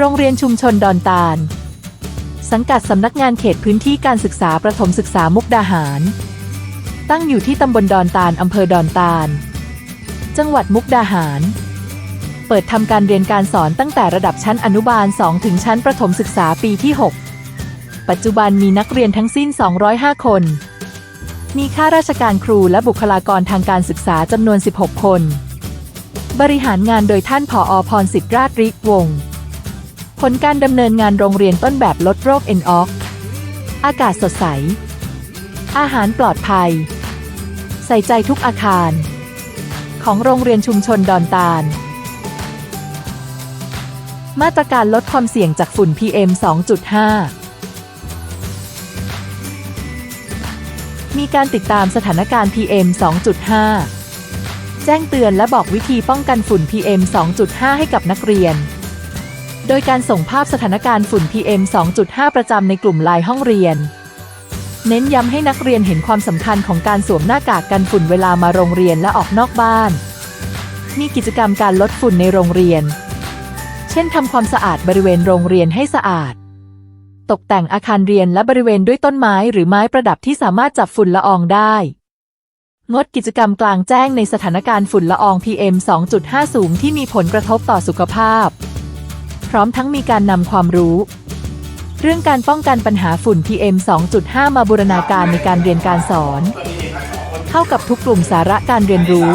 โรงเรียนชุมชนดอนตาล สังกัดสำนักงานเขตพื้นที่การศึกษาประถมศึกษามุกดาหาร ตั้งอยู่ที่ตำบลดอนตาลอำเภอดอนตาล จังหวัดมุกดาหาร เปิดทำการเรียนการสอนตั้งแต่ระดับชั้นอนุบาล 2 ถึงชั้นประถมศึกษาปีที่ 6 ปัจจุบันมีนักเรียนทั้งสิ้น 205 คน มีข้าราชการครูและบุคลากรทางการศึกษาจำนวน 16 คน บริหารงานโดยท่านผออพรสิทธิราชริวงศ์ ผลการดำเนินงานโรงเรียนต้นแบบลดโรคเอ็นออกอากาศสดใส อาหารปลอดภัย ใส่ใจทุกอาคาร ของโรงเรียนชุมชนดอนตาล มาตรการลดความเสี่ยงจากฝุ่น PM 2.5 มีการติดตามสถานการณ์ PM 2.5 แจ้งเตือนและบอกวิธีป้องกันฝุ่น PM 2.5 ให้กับนักเรียน โดยการส่งภาพสถานการณ์ฝุ่น PM 2.5 ประจำในกลุ่มไลน์ห้องเรียน เน้นย้ำให้นักเรียนเห็นความสำคัญของการสวมหน้ากากกันฝุ่นเวลามาโรงเรียนและออกนอกบ้าน มีกิจกรรมการลดฝุ่นในโรงเรียน เช่นทำความสะอาดบริเวณโรงเรียนให้สะอาด ตกแต่งอาคารเรียนและบริเวณด้วยต้นไม้หรือไม้ประดับที่สามารถจับฝุ่นละอองได้ งดกิจกรรมกลางแจ้งในสถานการณ์ฝุ่นละออง PM 2.5 สูงที่มีผลกระทบต่อสุขภาพ พร้อมทั้งมีการนำความรู้ เรื่องการป้องกันปัญหาฝุ่น PM 2.5 มาบูรณาการในการเรียนการสอน เข้ากับทุกกลุ่มสาระการเรียนรู้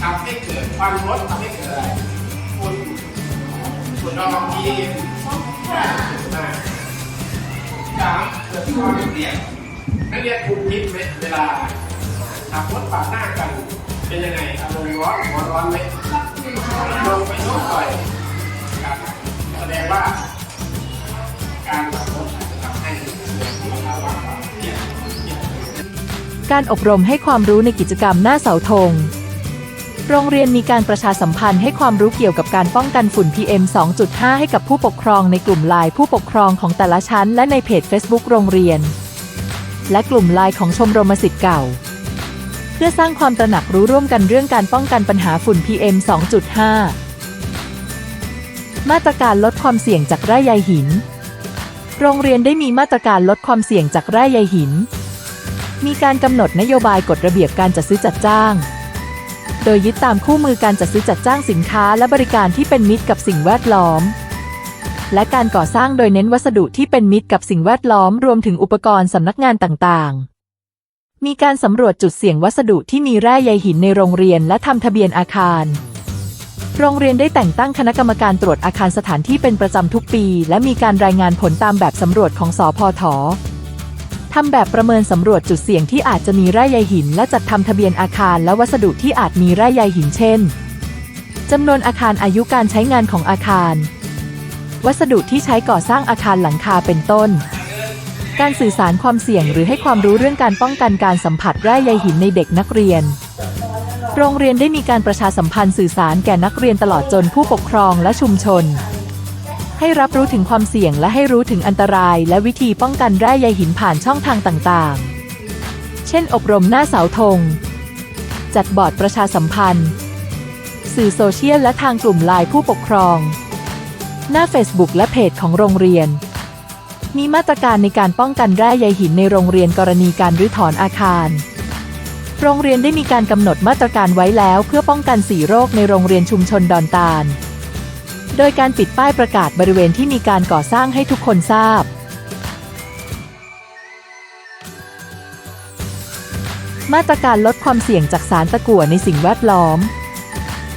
ทำให้เกิดความร้อนทำให้เกิดอะไรฝุ่นฝุ่นละอองพีเอ็มสามเกิดความเครียดนักเรียนถูกพิษเวลาขับรถปาดหน้ากัน เป็นยังไงอารมณ์ร้อนหัวร้อนไหม ลงไปโน้มต่อยครับแสดงว่า การขับรถอาจจะทำให้เกิดภาวะวามเครียดการอบรมให้ความรู้ในกิจกรรมหน้าเสาธง โรงเรียนมีการประชาสัมพันธ์ให้ความรู้เกี่ยวกับการป้องกันฝุ่น PM 2.5 ให้กับผู้ปกครองในกลุ่มไลน์ผู้ปกครองของแต่ละชั้น และในเพจ Facebook โรงเรียน และกลุ่มไลน์ของชมรมสิทธิ์เก่า เพื่อสร้างความตระหนักรู้ร่วมกันเรื่องการป้องกันปัญหาฝุ่น PM 2.5 มาตรการลดความเสี่ยงจากแร่ใยหิน โรงเรียนได้มีมาตรการลดความเสี่ยงจากแร่ใยหิน มีการกำหนดนโยบายกฎระเบียบการจัดซื้อจัดจ้าง โดยยึดตามคู่มือการจัดซื้อจัดจ้างสินค้าและบริการที่เป็นมิตรกับสิ่งแวดล้อมและการก่อสร้างโดยเน้นวัสดุที่เป็นมิตรกับสิ่งแวดล้อมรวมถึงอุปกรณ์สำนักงานต่าง ๆ มีการสำรวจจุดเสี่ยงวัสดุที่มีแร่ใยหินในโรงเรียนและทำทะเบียนอาคาร โรงเรียนได้แต่งตั้งคณะกรรมการตรวจอาคารสถานที่เป็นประจำทุกปี และมีการรายงานผลตามแบบสำรวจของสอพอถอทำแบบประเมินสำรวจจุดเสี่ยงที่อาจจะมีแร่ใยหิน และจัดทำทะเบียนอาคารและวัสดุที่อาจมีแร่ใยหินเช่นจำนวนอาคารอายุการใช้งานของอาคาร วัสดุที่ใช้ก่อสร้างอาคารหลังคาเป็นต้น การสื่อสารความเสี่ยงหรือให้ความรู้เรื่องการป้องกันการสัมผัสแร่ใยหินในเด็กนักเรียน โรงเรียนได้มีการประชาสัมพันธ์สื่อสารแก่นักเรียนตลอดจนผู้ปกครองและชุมชน ให้รับรู้ถึงความเสี่ยงและให้รู้ถึงอันตราย และวิธีป้องกันแร่ใยหินผ่านช่องทางต่างๆ เช่น อบรมหน้าเสาธง จัดบอร์ดประชาสัมพันธ์ สื่อโซเชียลและทางกลุ่มไลน์ผู้ปกครอง หน้า Facebook และเพจของโรงเรียน มีมาตรการในการป้องกันแร่ใยหินในโรงเรียนกรณีการรื้อถอนอาคาร โรงเรียนได้มีการกำหนดมาตรการไว้แล้วเพื่อป้องกันสีโรคในโรงเรียนชุมชนดอนตาล โดยการปิดป้ายประกาศบริเวณที่มีการก่อสร้างให้ทุกคนทราบมาตรการลดความเสี่ยงจากสารตะกั่วในสิ่งแวดล้อม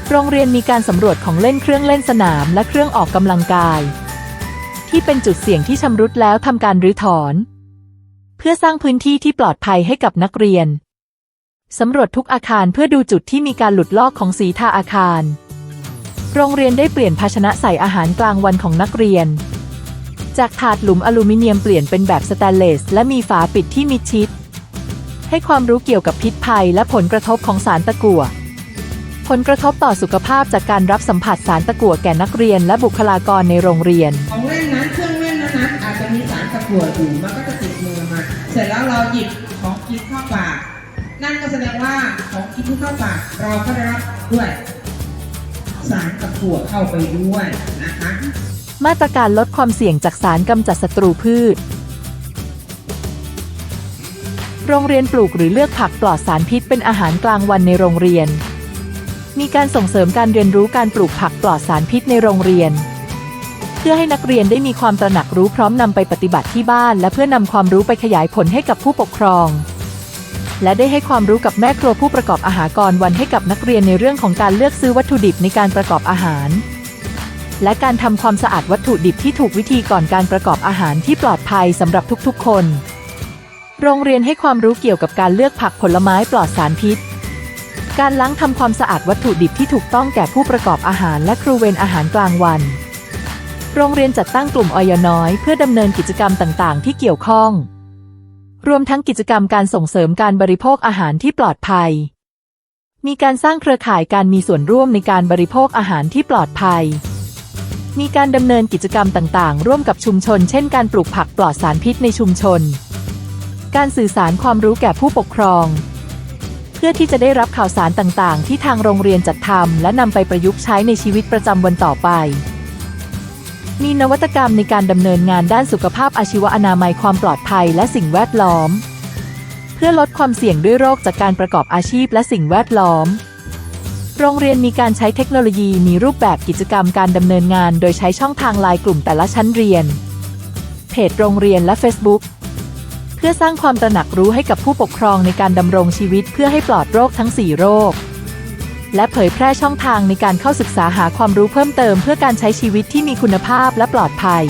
โรงเรียนมีการสำรวจของเล่นเครื่องเล่นสนามและเครื่องออกกำลังกาย ที่เป็นจุดเสี่ยงที่ชำรุดแล้วทำการรื้อถอน เพื่อสร้างพื้นที่ที่ปลอดภัยให้กับนักเรียนสำรวจทุกอาคารเพื่อดูจุดที่มีการหลุดลอกของสีทาอาคาร โรงเรียนได้เปลี่ยนภาชนะใส่อาหารกลางวันของนักเรียน จากถาดหลุมอลูมิเนียมเปลี่ยนเป็นแบบสแตนเลส และมีฝาปิดที่มิดชิด ให้ความรู้เกี่ยวกับพิษภัยและผลกระทบของสารตะกั่ว ผลกระทบต่อสุขภาพจากการรับสัมผัสสารตะกั่วแก่นักเรียนและบุคลากรในโรงเรียน ของเล่นนั้นเครื่องเล่นนั้นนั้นอาจจะมีสารตะกั่วอยู่มันก็จะติดมือมาเสร็จแล้วเราหยิบของกินเข้าปากนั่นก็แสดงว่าของกินที่เข้าปากเราก็ได้รับด้วยสารตะกั่วเข้าไปด้วยนะคะมาตรการลดความเสี่ยงจากสารกำจัดศัตรูพืช โรงเรียนปลูกหรือเลือกผักปลอดสารพิษเป็นอาหารกลางวันในโรงเรียน มีการส่งเสริมการเรียนรู้การปลูกผักปลอดสารพิษในโรงเรียน เพื่อให้นักเรียนได้มีความตระหนักรู้พร้อมนำไปปฏิบัติที่บ้าน และเพื่อนำความรู้ไปขยายผลให้กับผู้ปกครอง และได้ให้ความรู้กับแม่ครัวผู้ประกอบอาหารกรวันให้กับนักเรียนในเรื่องของการเลือกซื้อวัตถุดิบในการประกอบอาหาร และการทำความสะอาดวัตถุดิบที่ถูกวิธีก่อนการประกอบอาหารที่ปลอดภัยสำหรับทุกๆ คน โรงเรียนให้ความรู้เกี่ยวกับการเลือกผักผลไม้ปลอดสารพิษ การล้างทำความสะอาดวัตถุดิบที่ถูกต้องแก่ผู้ประกอบอาหารและครูเวรอาหารกลางวัน โรงเรียนจัดตั้งกลุ่มออยน้อย เพื่อดำเนินกิจกรรมต่างๆ ที่เกี่ยวข้อง รวมทั้งกิจกรรมการส่งเสริมการบริโภคอาหารที่ปลอดภัย มีการสร้างเครือข่ายการมีส่วนร่วมในการบริโภคอาหารที่ปลอดภัย มีการดำเนินกิจกรรมต่างๆ ร่วมกับชุมชน เช่น การปลูกผักปลอดสารพิษในชุมชน การสื่อสารความรู้แก่ผู้ปกครอง เพื่อที่จะได้รับข่าวสารต่างๆ ที่ทางโรงเรียนจัดทำและนำไปประยุกต์ใช้ในชีวิตประจำวันต่อไป มีนวัตกรรมในการดำเนินงานด้านสุขภาพอาชีวอนามัยความปลอดภัยและสิ่งแวดล้อม เพื่อลดความเสี่ยงด้วยโรคจากการประกอบอาชีพและสิ่งแวดล้อม โรงเรียนมีการใช้เทคโนโลยีมีรูปแบบกิจกรรมการดำเนินงาน โดยใช้ช่องทางไลน์กลุ่มแต่ละชั้นเรียน เพจโรงเรียนและ Facebook เพื่อสร้างความตระหนักรู้ให้กับผู้ปกครองในการดำรงชีวิตเพื่อให้ปลอดโรคทั้ง 4 โรค และเผยแพร่ช่องทางในการเข้าศึกษาหาความรู้เพิ่มเติมเพื่อการใช้ชีวิตที่มีคุณภาพและปลอดภัย